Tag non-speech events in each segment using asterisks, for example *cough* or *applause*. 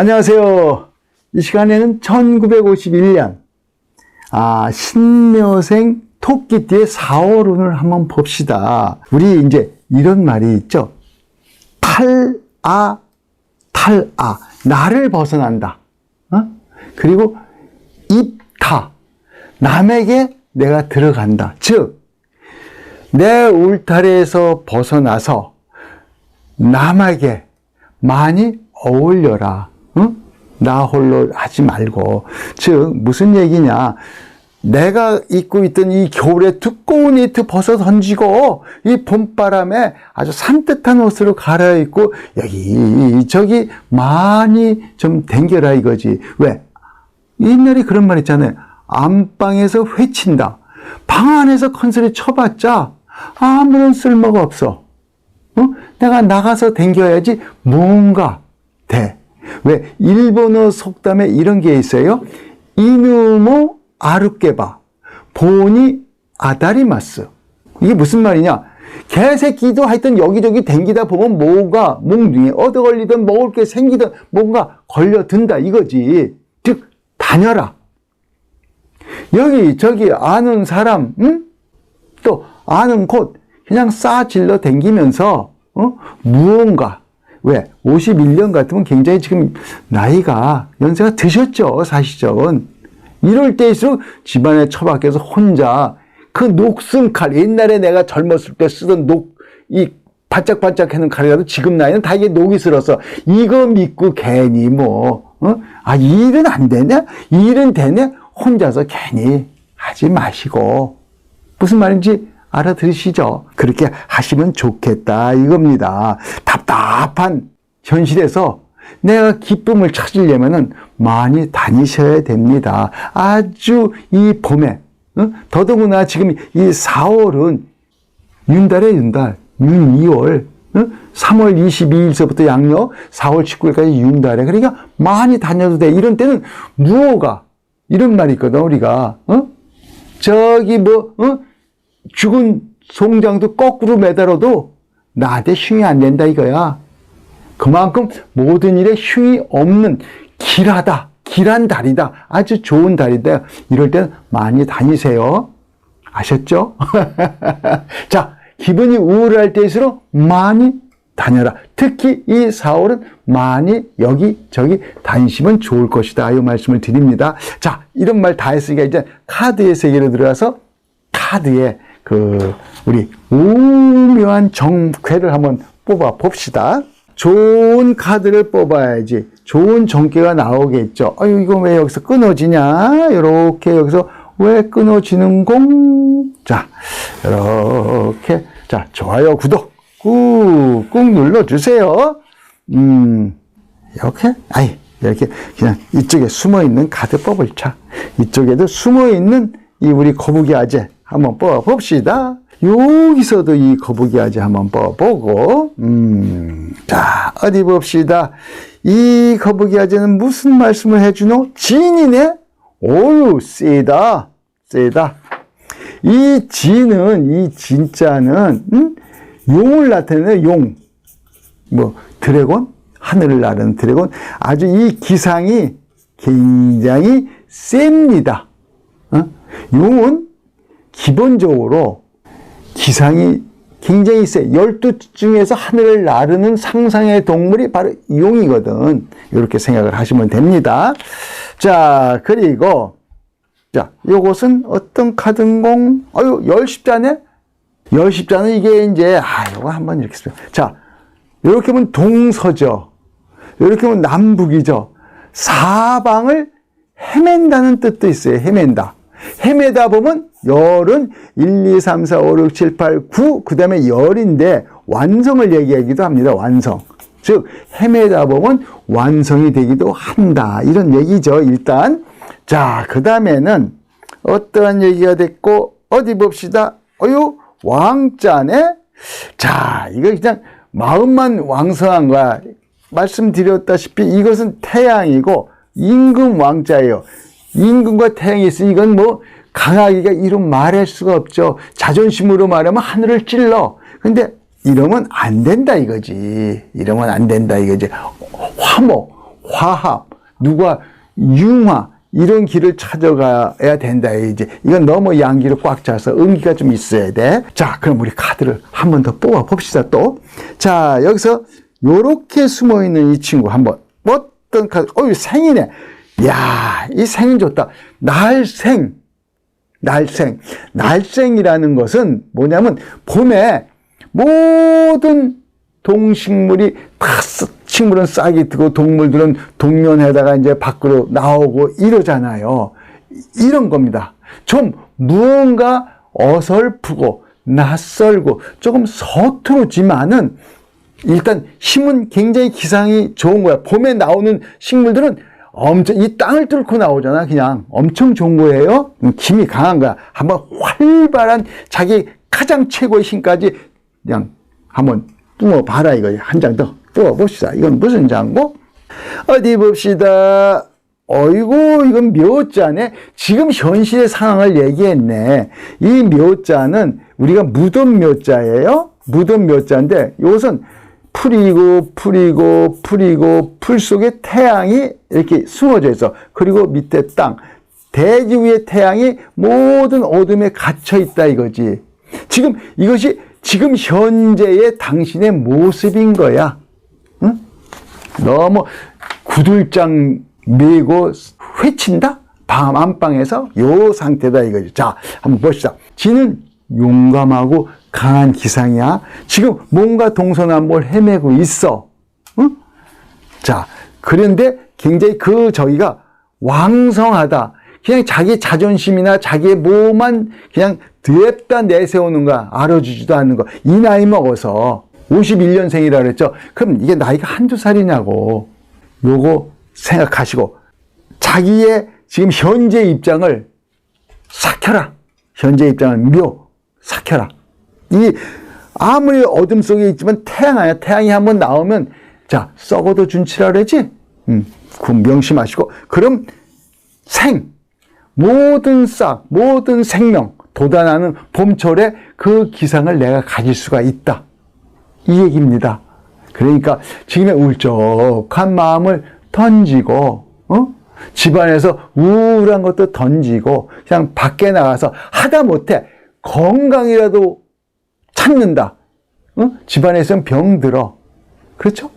안녕하세요. 이 시간에는 1951년, 아, 신묘생 토끼띠의 4월운을 한번 봅시다. 우리 이제 이런 말이 있죠. 탈아, 탈아. 나를 벗어난다. 어? 그리고 입타. 남에게 내가 들어간다. 즉, 내 울타리에서 벗어나서 남에게 많이 어울려라. 응? 나 홀로 하지 말고. 즉, 무슨 얘기냐. 내가 입고 있던 이 겨울에 두꺼운 니트 벗어 던지고 이 봄바람에 아주 산뜻한 옷으로 갈아입고 여기 저기 많이 좀 댕겨라 이거지. 왜? 옛날에 그런 말 있잖아요. 안방에서 회친다. 방 안에서 컨설이 쳐봤자 아무런 쓸모가 없어. 어? 내가 나가서 댕겨야지 뭔가 돼. 왜? 일본어 속담에 이런 게 있어요. 이누모 아르케바 보니 아다리마스. 이게 무슨 말이냐? 개새끼도 하여튼 여기저기 댕기다 보면 뭐가 몽둥이 얻어 걸리든 먹을 게 생기든 뭔가 걸려든다 이거지. 즉 다녀라. 여기 저기 아는 사람, 응? 또 아는 곳 그냥 싸질러 댕기면서 어? 무언가 왜? 51년 같으면 굉장히 지금 나이가 연세가 드셨죠 사실적은 이럴 때일수록 집안에 처박혀서 혼자 그 녹슨 칼 옛날에 내가 젊었을 때 쓰던 녹 이 반짝반짝 하는 칼이라도 지금 나이는 다 이게 녹이 슬어서 이거 믿고 괜히 뭐 어? 아 일은 안 되냐? 일은 되냐? 혼자서 괜히 하지 마시고. 무슨 말인지 알아들으시죠? 그렇게 하시면 좋겠다 이겁니다. 답답한 현실에서 내가 기쁨을 찾으려면은 많이 다니셔야 됩니다. 아주 이 봄에 어? 더더구나 지금 이 4월은 윤달에 윤달, 윤 2월, 어? 3월 22일서부터 양력, 4월 19일까지 윤달에 그러니까 많이 다녀도 돼. 이런 때는 무어가 이런 말이 있거든 우리가 어? 저기 뭐 어? 죽은 송장도 거꾸로 매달아도 나한테 흉이 안 된다 이거야. 그만큼 모든 일에 흉이 없는 길하다, 길한 달이다, 아주 좋은 달이다. 이럴 때는 많이 다니세요. 아셨죠? *laughs* 자, 기분이 우울할 때일수록 많이 다녀라. 특히 이 4월은 많이 여기저기 다니시면 좋을 것이다. 이 말씀을 드립니다. 자, 이런 말 다 했으니까 이제 카드의 세계로 들어가서 카드의 그 우리 오묘한 정쾌를 한번 뽑아 봅시다. 좋은 카드를 뽑아야지 좋은 정쾌가 나오겠죠. 아유 이거 왜 여기서 끊어지냐? 이렇게 여기서 왜 끊어지는 공? 자 이렇게 자 좋아요 구독 꾹 꾹 눌러주세요. 음 이렇게 아이 이렇게 그냥 이쪽에 숨어 있는 카드 뽑을 차 이쪽에도 숨어 있는 이 우리 거북이 아재 한번 뽑아 봅시다. 여기서도 이 거북이 아재 한번 뽑아보고, 음, 자, 어디 봅시다. 이 거북이 아재는 무슨 말씀을 해주노? 진이네? 오유, 세다, 세다. 이 진은, 이 진짜는, 음? 용을 나타내는 용. 뭐, 드래곤? 하늘을 나르는 드래곤. 아주 이 기상이 굉장히 셉니다. 어? 용은 기본적으로 기상이 굉장히 세. 12 중에서 하늘을 나르는 상상의 동물이 바로 용이거든. 이렇게 생각을 하시면 됩니다. 자, 그리고, 자, 요것은 어떤 카드공? 아유, 열십자네? 열십자는 이게 이제, 아, 요거 한번 이렇게 쓰면. 자, 이렇게 보면 동서죠. 이렇게 보면 남북이죠. 사방을 헤맨다는 뜻도 있어요. 헤맨다. 헤매다 보면 열은 1, 2, 3, 4, 5, 6, 7, 8, 9, 그 다음에 열인데 완성을 얘기하기도 합니다. 완성. 즉, 헤매다 보면 완성이 되기도 한다. 이런 얘기죠. 일단. 자, 그 다음에는 어떠한 얘기가 됐고, 어디 봅시다. 어유, 왕자네? 자, 이거 그냥 마음만 왕성한 거야. 말씀드렸다시피 이것은 태양이고, 임금 왕자예요. 임금과 태양이 있으니 이건 뭐 강하기가 이름 말할 수가 없죠. 자존심으로 말하면 하늘을 찔러. 근데 이러면 안 된다 이거지. 이러면 안 된다 이거지. 화목. 화합, 누가 융화, 이런 길을 찾아가야 된다. 이제 이건 너무 양기로 꽉 차서 음기가 좀 있어야 돼. 자, 그럼 우리 카드를 한 번 더 뽑아 봅시다. 또. 자, 여기서 요렇게 숨어 있는 이 친구 한번 어떤 카드? 어이 생이네. 야, 이 생이 좋다. 날생. 날생. 날생이라는 것은 뭐냐면 봄에 모든 동식물이 다 쓰- 식물은 싹이 트고 동물들은 동면에다가 이제 밖으로 나오고 이러잖아요. 이런 겁니다. 좀 무언가 어설프고 낯설고 조금 서투르지만은 일단 힘은 굉장히 기상이 좋은 거야. 봄에 나오는 식물들은 엄청 이 땅을 뚫고 나오잖아. 그냥 엄청 좋은 거예요. 음, 힘이 강한 거야. 한번 활발한 자기 가장 최고의 힘까지 그냥 한번 뿜어 봐라 이거 한 장 더 뿜어 봅시다. 이건 무슨 장고? 어디 봅시다. 어이구 이건 묘자네. 지금 현실의 상황을 얘기했네. 이 묘자는 우리가 무덤 묘자예요. 무덤 묘자인데 이것은 풀이고 풀이고 풀이고 풀 속에 태양이 이렇게 숨어져 있어. 그리고 밑에 땅. 대지 위에 태양이 모든 어둠에 갇혀 있다 이거지. 지금 이것이 지금 현재의 당신의 모습인 거야. 응? 너무 구들장 메고 회친다? 밤 안방에서 요 상태다 이거지. 자, 한번 봅시다. 지는 용감하고 강한 기상이야. 지금 뭔가 동서남북을 헤매고 있어. 응? 자, 그런데 굉장히 그 저기가 왕성하다. 그냥 자기 자존심이나 자기의 뭐만 그냥 드랩다 내세우는 거 알아주지도 않는 거. 이 나이 먹어서 51년생이라 그랬죠. 그럼 이게 나이가 한두 살이냐고. 요거 생각하시고 자기의 지금 현재 입장을 삭혀라. 현재 입장을 묘 삭혀라. 이 아무리 어둠 속에 있지만 태양 아니야. 태양이 한번 나오면 자 썩어도 준치라 그러지. 음, 그 명심하시고 그럼 생 모든 싹 모든 생명 돋아나는 봄철에 그 기상을 내가 가질 수가 있다. 이 얘기입니다. 그러니까 지금의 울적한 마음을 던지고, 어? 집안에서 우울한 것도 던지고, 그냥 밖에 나가서 하다 못해 건강이라도 찾는다. 어? 집안에 있으면 병들어. 그렇죠?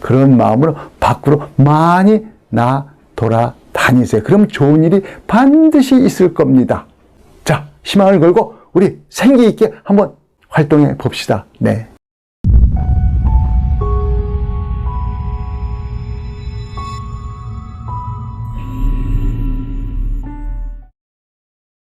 그런 마음으로 밖으로 많이 나 돌아다니세요. 그럼 좋은 일이 반드시 있을 겁니다. 자, 희망을 걸고 우리 생기 있게 한번 활동해 봅시다. 네.